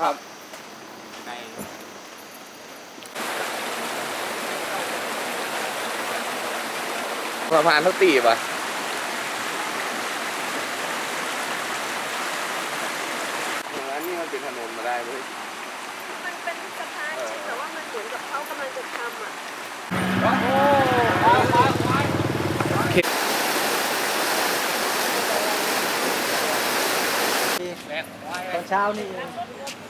ครับในสะพานเขาตีป่ะอันนี้มันเป็นถนนมาได้เลยมันเป็นสะพานจริงแต่ว่ามันเหมือนกับเขากำลังจะทำอะตอนเช้านี่เองเมื่อก่อนหน้านี่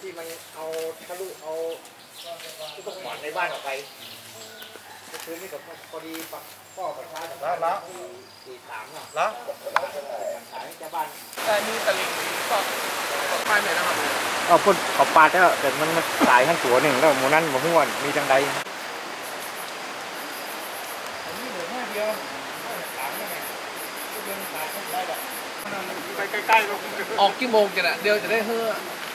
ที่มันเอาทะลุเอาทุกขวัญในบ้านออกไปก็คือนี่กับพอดีปักพ่อประชาชนแล้วสี่สามอะแล้วขายชาวบ้านแต่มีตะลิงก็ไปไหนนะครับเอาพ่นขอบปาดแล้วแต่มันมันสายทั้งตัวหนึ่งแล้วหมูนั้นหมูห้วนมีจังใดไปใกล้ๆลงออกกี่โมงกันอะเดี๋ยวจะได้เฮ้อ